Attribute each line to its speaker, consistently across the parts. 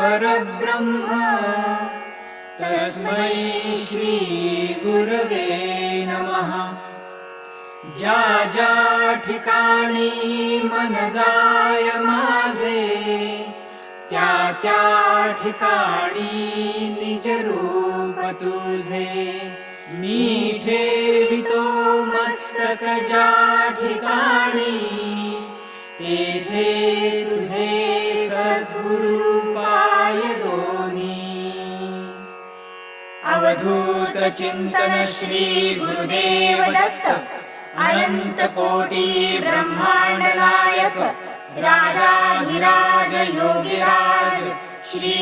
Speaker 1: परब्रह्म। तस्मै श्रीगुरवे नमः। ठिकाणी मन जाय माझे। त्या त्या ठिकाणी निज रूप तुझे। मी ठेवितो मस्तक ज्या ठिकाणी। तेथे भूतचिन्तन श्रीगुरुदेवदत्त राजाधिराज योगिराज श्री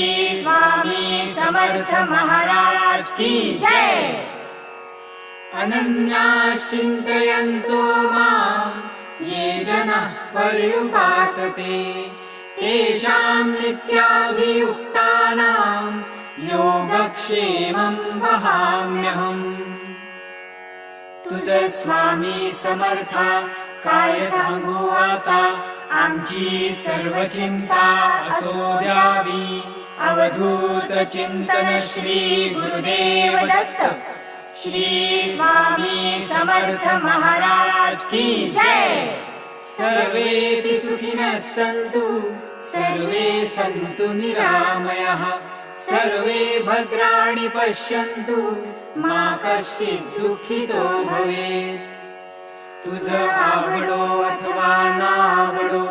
Speaker 1: स्वामी समर्थमहाराज की जय अनन्या चिन्तयन्तो माम् ये जनः पर्युपासते तेषाम् नित्याभियुक्तानाम् योगक्षेमं वहाम्यहम्। तुझ स्वामी समर्था काय सांगू आता आमची सर्व चिंता असो द्यावी। अवधूत चिंतन श्री गुरुदेव दत्त। श्री स्वामी समर्थ महाराज की जय। सर्वेऽपि सुखिनः सन्तु सर्वे सन्तु निरामयः सर्वे भद्राणि पश्यन्तु मा कश्चित् दुःखितो भवेत्। तुझ आवडो अथवा नावडो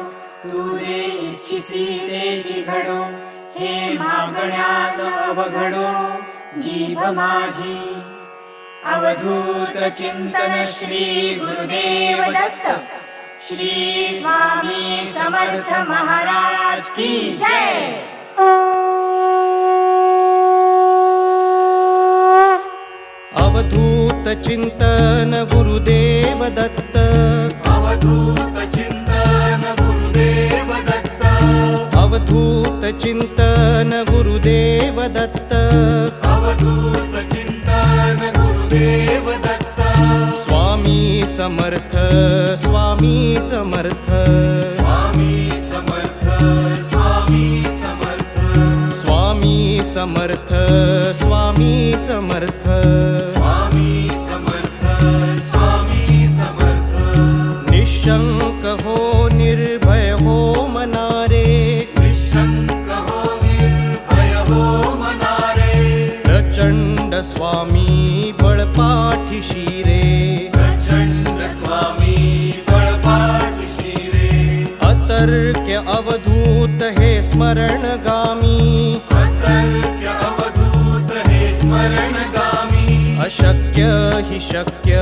Speaker 1: तू जे इच्छिसी तेची घडो हे मागण्या अवघडो जीभ माझी। अवधूत चिंतन श्री गुरुदेव दत्त श्री स्वामी समर्थ महाराज की जय।
Speaker 2: अवधूत चिंतन गुरुदेव दत्त.
Speaker 3: अवधूत चिंतन गुरुदेव दत्त.
Speaker 2: अवधूत चिंतन गुरुदेव दत्त.
Speaker 3: अवधूत चिंतन गुरुदेव दत्त.
Speaker 2: स्वामी समर्थ स्वामी समर्थ.
Speaker 3: स्वामी समर्थ स्वामी समर्थ.
Speaker 2: स्वामी समर्थ स्वामी समर्थ. बळपाठीशी रे
Speaker 3: प्रचंड स्वामी बळपाठी शिरे
Speaker 2: अतर्क्य अवधूत हे स्मरणगामी।
Speaker 3: अतर्क्य अवधूत हे स्मरणगामी।
Speaker 2: अशक्य हि शक्य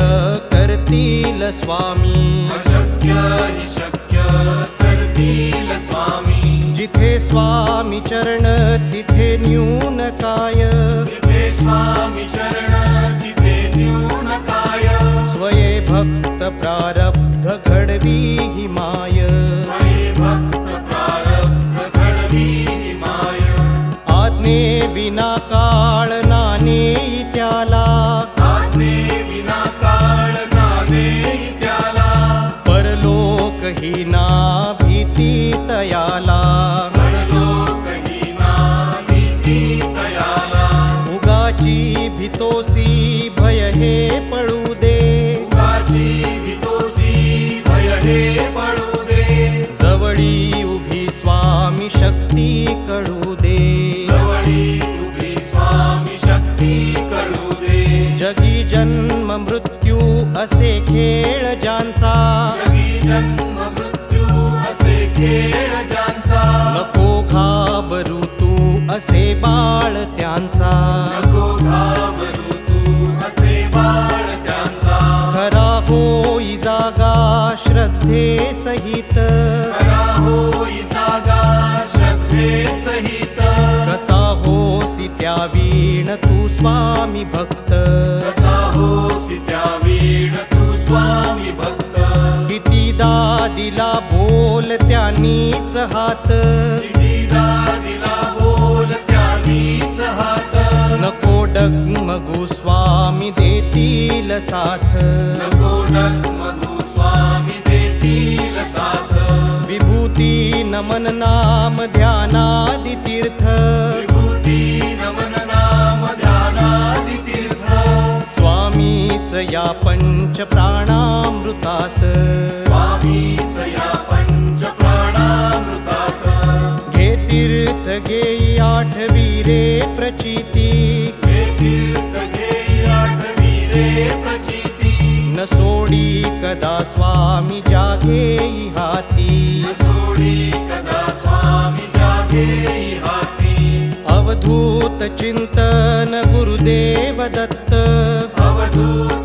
Speaker 2: करतील स्वामी।
Speaker 3: अशक्य हि शक्य करतील स्वामी।
Speaker 2: जिथे स्वामी चरण तिथे न्यून प्रारब्ध घडवी ही माय. आज्ञे विना काळ नाने त्याला. परलोक ही ना भीती तयाला. उगाची भीतोसी भय हे पळू दे. कळू दे.
Speaker 3: स्वामी शक्ती कळू दे.
Speaker 2: जगी जन्म मृत्यू असे खेळ ज्यांचा.
Speaker 3: जगी जन्म मृत्यू असे खेळ ज्यांचा.
Speaker 2: नको घाबरू तू असे बाळ त्यांचा.
Speaker 3: नको घाबरू तू असे बाळ त्यांचा.
Speaker 2: खरा होई जागा श्रद्धे सहित स्वामी भक्त.
Speaker 3: कसा होसी त्या वीण तू स्वामी भक्त?
Speaker 2: कितीदा दिला बोल त्यांनीच हात.
Speaker 3: कितीदा दिला बोल त्यानीच हात?
Speaker 2: नको डगमगू स्वामी देतील साथ.
Speaker 3: नको डगमगू स्वामी देतील साथ.
Speaker 2: विभूती नमन नाम ध्यानादि तीर्थ या पंच प्राणामृतात
Speaker 3: स्वामीच या पंच प्राणामृतात
Speaker 2: घे तीर्थ घेई आठवी रे प्रचिती
Speaker 3: तीर्थ घेई आठवी रे प्रचिती.
Speaker 2: न सोडी कदा स्वामी जागेई हाती.
Speaker 3: न सोडी कदा स्वामी जागे हाती.
Speaker 2: अवधूत चिंतन गुरुदेव दत्त.
Speaker 3: अवधूत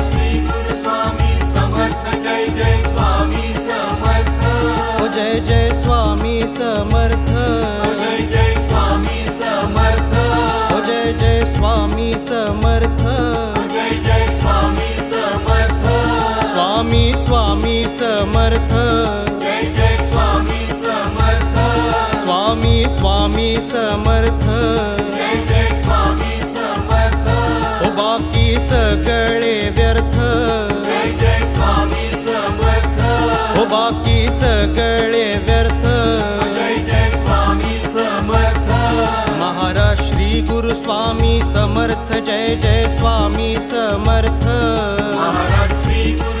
Speaker 3: समर्थ। जय जय स्वामी समर्थ।
Speaker 2: स्वामी
Speaker 3: स्वामी समर्थ।
Speaker 2: जय जय स्वामी समर्थ। बाकी सगळे व्यर्थ।
Speaker 3: जय जय स्वामी समर्थ।
Speaker 2: बाकी सगळे व्यर्थ।
Speaker 3: जय जय स्वामी समर्थ।
Speaker 2: महाराज श्री गुरु स्वामी समर्थ। जय जय स्वामी समर्थ।
Speaker 3: महाराज श्री गुरु